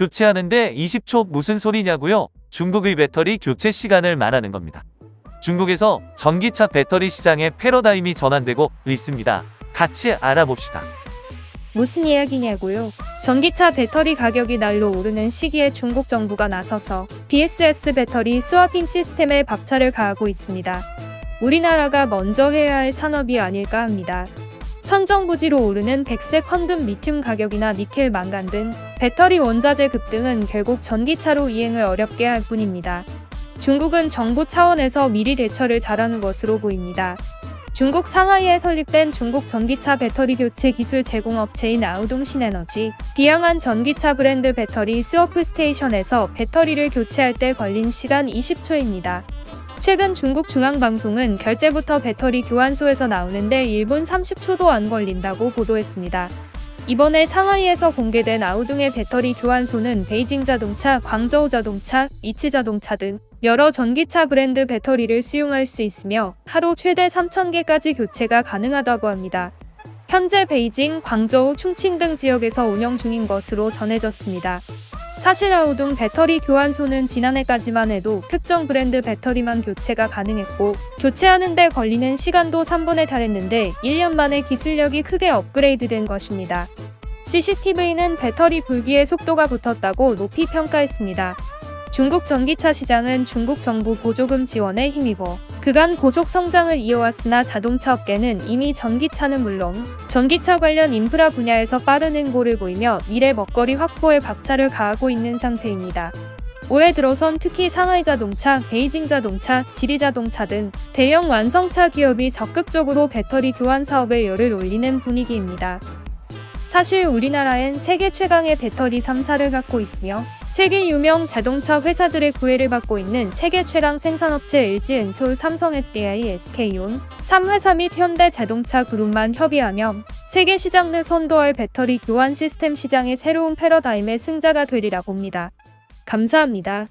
교체하는데 20초 무슨 소리냐고요? 중국의 배터리 교체 시간을 말하는 겁니다. 중국에서 전기차 배터리 시장의 패러다임이 전환되고 있습니다. 같이 알아봅시다. 무슨 이야기냐고요? 전기차 배터리 가격이 날로 오르는 시기에 중국 정부가 나서서 BSS 배터리 스와핑 시스템에 박차를 가하고 있습니다. 우리나라가 먼저 해야 할 산업이 아닐까 합니다. 천정부지로 오르는 백색 황금 리튬 가격이나 니켈 망간 등 배터리 원자재 급등은 결국 전기차로 이행을 어렵게 할 뿐입니다. 중국은 정부 차원에서 미리 대처를 잘하는 것으로 보입니다. 중국 상하이에 설립된 중국 전기차 배터리 교체 기술 제공업체인 아우동 신에너지, 비양한 전기차 브랜드 배터리 스워프 스테이션에서 배터리를 교체할 때 걸린 시간 20초입니다. 최근 중국 중앙방송은 결제부터 배터리 교환소에서 나오는데 1분 30초도 안 걸린다고 보도했습니다. 이번에 상하이에서 공개된 아우둥의 배터리 교환소는 베이징 자동차, 광저우 자동차, 이치 자동차 등 여러 전기차 브랜드 배터리를 수용할 수 있으며 하루 최대 3,000개까지 교체가 가능하다고 합니다. 현재 베이징, 광저우, 충칭 등 지역에서 운영 중인 것으로 전해졌습니다. 사실 아우둥 배터리 교환소는 지난해까지만 해도 특정 브랜드 배터리만 교체가 가능했고 교체하는데 걸리는 시간도 3분에 달했는데 1년 만에 기술력이 크게 업그레이드된 것입니다. CCTV는 배터리 굴기에 속도가 붙었다고 높이 평가했습니다. 중국 전기차 시장은 중국 정부 보조금 지원에 힘입어 그간 고속 성장을 이어왔으나 자동차 업계는 이미 전기차는 물론 전기차 관련 인프라 분야에서 빠른 행보를 보이며 미래 먹거리 확보에 박차를 가하고 있는 상태입니다. 올해 들어선 특히 상하이 자동차, 베이징 자동차, 지리 자동차 등 대형 완성차 기업이 적극적으로 배터리 교환 사업에 열을 올리는 분위기입니다. 사실 우리나라엔 세계 최강의 배터리 3사를 갖고 있으며 세계 유명 자동차 회사들의 구애를 받고 있는 세계 최강 생산업체 LG 엔솔, 삼성 SDI, SK온 3회사 및 현대 자동차 그룹만 협의하며 세계 시장을 선도할 배터리 교환 시스템 시장의 새로운 패러다임의 승자가 되리라 봅니다. 감사합니다.